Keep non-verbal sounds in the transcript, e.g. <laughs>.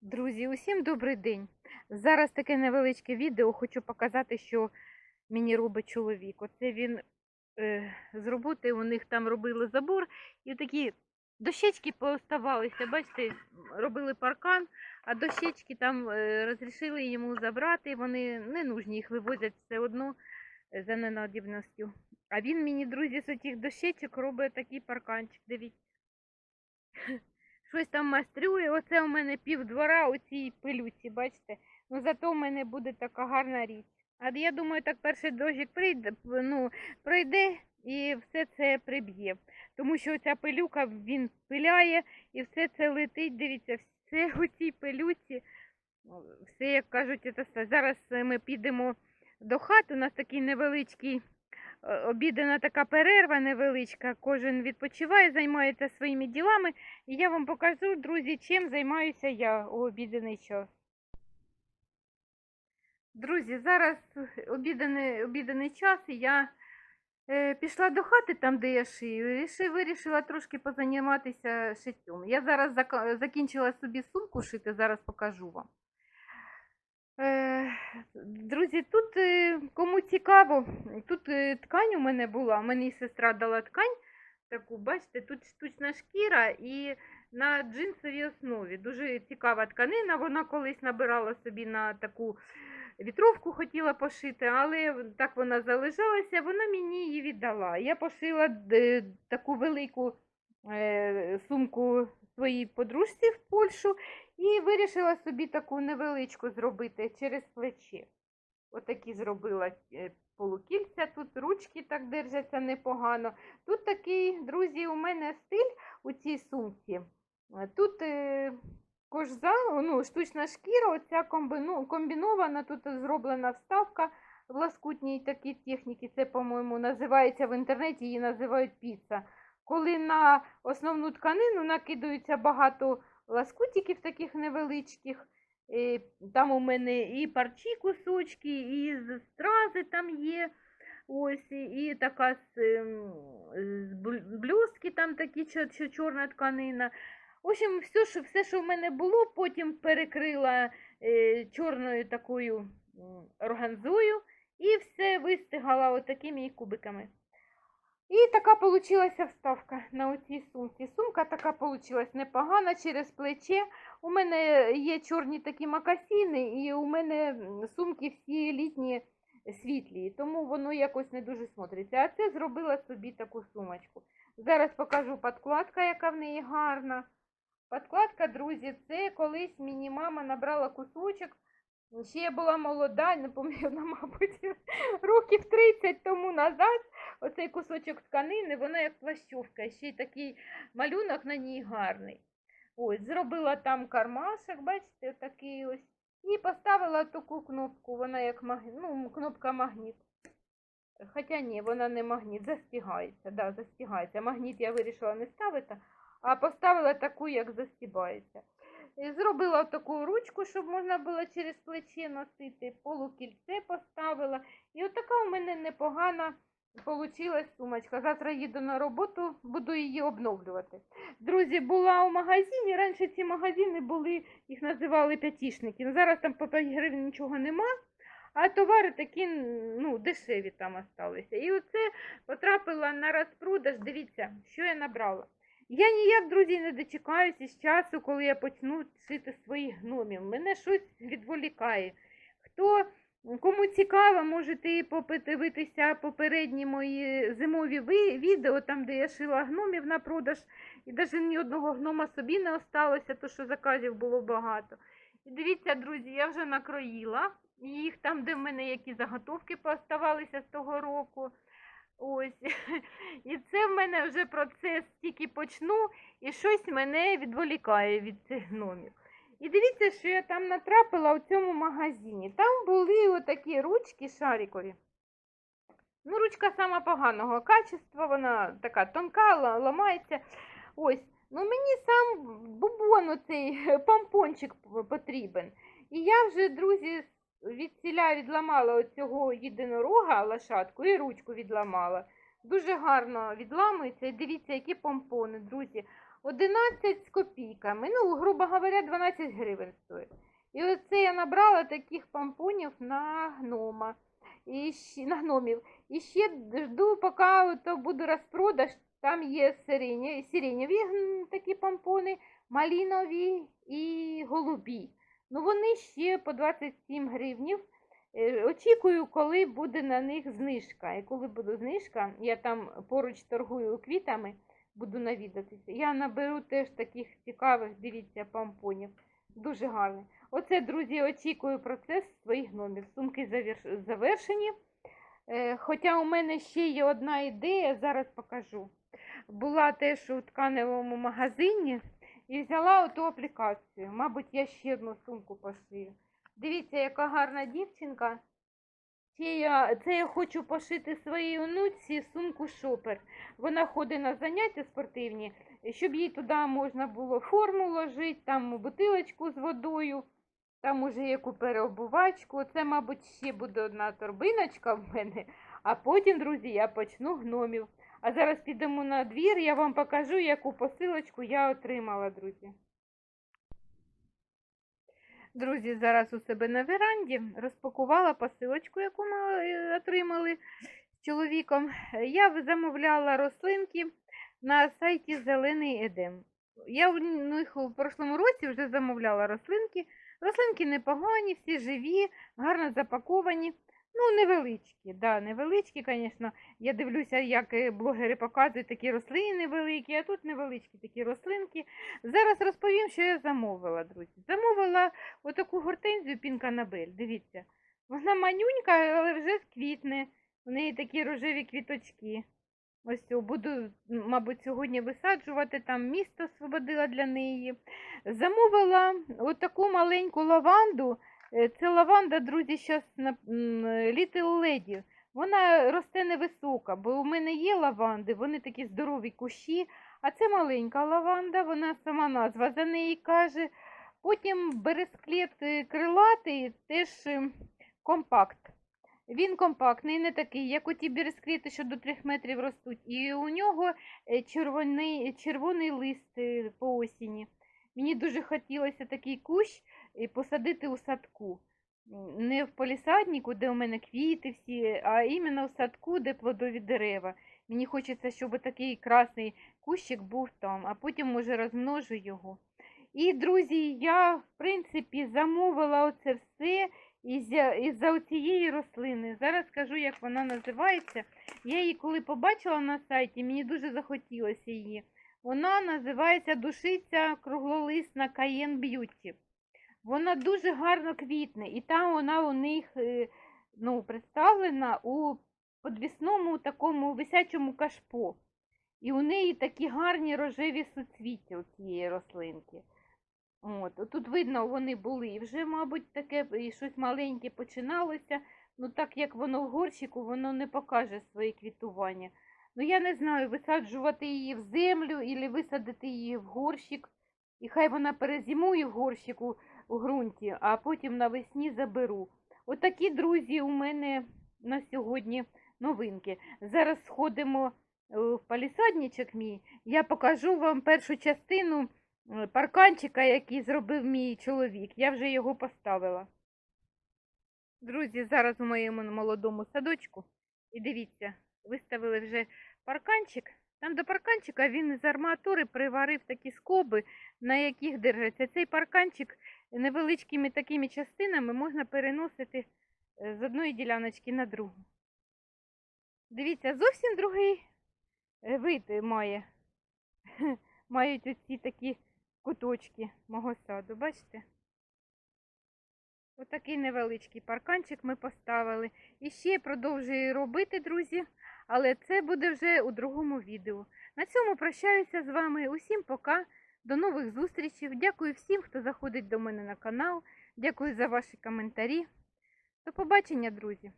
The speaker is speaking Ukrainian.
Друзі, усім добрий день. Зараз таке невеличке відео хочу показати, що мені робить чоловік. Оце він е, з роботи у них там робили забор, і такі дощечки пооставалися. Бачите, робили паркан, а дощечки там е, розрішили йому забрати. Вони не нужні, їх вивозять все одно за ненадібністю. А він мені, друзі, з цих дощечок робить такий парканчик. Дивіться. Щось там майстрює. Оце у мене пів двора у цій пилюці, бачите? Ну зато в мене буде така гарна річ. А я думаю, так перший дощик прийде, ну, пройде і все це приб'є. Тому що ця пилюка він пиляє і все це летить. Дивіться, все у цій пилюці. Все, як кажуть, це зараз е, ми підемо до хати. У нас такий невеличкий обідана така перерва невеличка. Кожен відпочиває, займається своїми ділами. І я вам покажу, друзі, чим займаюся я у обіденний час. Друзі, зараз обідений, обіденний час, і я е, пішла до хати, там, де я шию, і ще вирішила трошки позаніматися шиттям. Я зараз закінчила собі сумку шити, зараз покажу вам. Е, друзі, тут е, кому цікаво, тут е, ткань у мене була, мені сестра дала ткань таку, бачите, тут штучна шкіра і на джинсовій основі. Дуже цікава тканина. Вона колись набирала собі на таку вітровку, хотіла пошити, але так вона залишалася, вона мені її віддала. Я пошила таку велику е, сумку своїй подружці в Польщу і вирішила собі таку невеличку зробити через плече. Отакі зробила е, полукільця, тут ручки так держаться непогано. Тут такий, друзі, у мене стиль у цій сумці. Е, Тут е, кожза, ну, штучна шкіра, оця комбінована, тут зроблена вставка в ласкутній такій техніці. Це, по-моєму, називається в інтернеті, її називають піца. Коли на основну тканину накидаються багато ласкутиків таких невеличких. е, Там у мене і парчі кусочки, і з стрази там є. Ось, і, і така з, ем, з блю- блюстки, там такі чо- чо- чорна тканина. В общем, все, що, все, що в мене було, потім перекрила е, чорною такою органзою і все вистигала отакими кубиками. І така получилася вставка на оцій сумці. Сумка така получилась непогана через плече. У мене є чорні такі макасіни, і у мене сумки всі літні світлі, тому воно якось не дуже смотриться. А це зробила собі таку сумочку. Зараз покажу підкладка, яка в неї гарна. Підкладка, друзі, це колись мені мама набрала кусочок. Ще я була молода, не пам'ятаю, мабуть, <laughs> років 30 тому назад. Оцей кусочок тканини, вона як плащовка, ще й такий малюнок на ній гарний. Ось, зробила там кармашок, бачите, такий ось. І поставила таку кнопку, вона як магніт, ну, кнопка магніт. Хоча ні, вона не магніт, застігається, да, застігається. Магніт я вирішила не ставити, а поставила таку, як застібається. Зробила таку ручку, щоб можна було через плече носити, полукільце поставила. І отака у мене непогана получилась сумочка. Завтра їду на роботу, буду її обновлювати. Друзі, була у магазині. Раніше ці магазини були, їх називали п'ятішники. Ну, Зараз там по 5 гривень нічого нема. А товари такі ну, дешеві там осталися. І оце потрапила на розпродаж. Дивіться, що я набрала. Я ніяк, друзі, не дочекаюся з часу, коли я почну шити своїх гномів. Мене щось відволікає. Хто кому цікаво, можете подивитися попередні мої зимові відео, там, де я шила гномів на продаж, і навіть ні одного гнома собі не осталося, то що заказів було багато. І дивіться, друзі, я вже накроїла їх там, де в мене які заготовки пооставалися з того року. Ось. <laughs> І це в мене вже процес тільки почну, і щось мене відволікає від цих гномів. І дивіться, що я там натрапила у цьому магазині. Там були отакі ручки шарикові. Ну, ручка сама поганого качества, вона така тонка, ламається. Ось. Ну, мені сам бубон, оцей <laughs> помпончик потрібен. І я вже, друзі, відсіля відламала оцього єдинорога лошадку і ручку відламала. Дуже гарно відламується. І дивіться, які помпони, друзі. 11 з копійками. Ну, грубо говоря, 12 гривень стоїть. І оце я набрала таких помпонів на гнома. І ще, на гномів. І ще жду, поки то буде розпродаж. Там є сиренєві такі помпони, малінові і голубі. Ну, вони ще по 27 гривнів. Е, Очікую, коли буде на них знижка. І коли буде знижка, я там поруч торгую квітами, буду навідатися. Я наберу теж таких цікавих, дивіться, помпонів. Дуже гарний. Оце, друзі, очікую процес своїх гномів. Сумки завершені. Е, Хоча у мене ще є одна ідея, зараз покажу. Була теж у тканевому магазині і взяла оту аплікацію. Мабуть, я ще одну сумку пошию. Дивіться, яка гарна дівчинка. Це я, це я хочу пошити своїй онуці сумку шопер. Вона ходить на заняття спортивні, щоб їй туди можна було форму ложити, там бутилочку з водою, там уже яку переобувачку. Це, мабуть, ще буде одна торбиночка в мене, а потім, друзі, я почну гномів. А зараз підемо на двір, я вам покажу, яку посилочку я отримала, друзі. Друзі, зараз у себе на веранді розпакувала посилочку, яку ми е, отримали з чоловіком. Я замовляла рослинки на сайті Зелений Едем. Я в них у прошлому році вже замовляла рослинки. Рослинки непогані, всі живі, гарно запаковані. Ну, невеличкі, да, невеличкі, звісно. Я дивлюся, як е, блогери показують такі рослини великі, а тут невеличкі такі рослинки. Зараз розповім, що я замовила, друзі. Замовила отаку гортензію пінканабель. Дивіться. Вона манюнька, але вже квітне. У неї такі рожеві квіточки. Ось буду, мабуть, сьогодні висаджувати, там місто освободила для неї. Замовила отаку маленьку лаванду. Е, Це лаванда, друзі, зараз на Little Lady. Вона росте невисока, бо у мене є лаванди, вони такі здорові кущі, а це маленька лаванда, вона сама назва за неї каже. Потім бересклет е, крилатий, теж е, компакт. Він компактний, не такий, як оті бересклети, що до 3 метрів ростуть. І у нього червоний, червоний лист по осені. Мені дуже хотілося такий кущ е, посадити у садку. Не в полісаднику, де у мене квіти всі, а іменно в садку, де плодові дерева. Мені хочеться, щоб такий красний кущик був там, а потім, може, розмножу його. І, друзі, я, в принципі, замовила оце все із-за цієї рослини. Зараз скажу, як вона називається. Я її коли побачила на сайті, мені дуже захотілося її. Вона називається душиця круглолисна Cayenne Beauty. Вона дуже гарно квітне, і там вона у них е, ну, представлена у подвісному такому висячому кашпо. І у неї такі гарні рожеві суцвіття у цієї рослинки. От, тут видно, вони були вже, мабуть, таке і щось маленьке починалося. Ну, так як воно в горщику, воно не покаже своє квітування. Ну, я не знаю, висаджувати її в землю і висадити її в горщик. І хай вона перезимує в горщику у ґрунті, а потім навесні заберу. Отакі, друзі, у мене на сьогодні новинки. Зараз сходимо е, в палісадничок мій. Я покажу вам першу частину е, парканчика, який зробив мій чоловік. Я вже його поставила. Друзі, зараз у моєму молодому садочку. І дивіться, виставили вже парканчик. Там до парканчика він з арматури приварив такі скоби, на яких держаться. Цей парканчик невеличкими такими частинами можна переносити е, з одної діляночки на другу. Дивіться, зовсім другий е, вид має. <laughs> Мають оці такі куточки мого саду, бачите? Отакий невеличкий парканчик ми поставили. І ще продовжую робити, друзі, але це буде вже у другому відео. На цьому прощаюся з вами. Усім пока. До нових зустрічей. Дякую всім, хто заходить до мене на канал. Дякую за ваші коментарі. До побачення, друзі!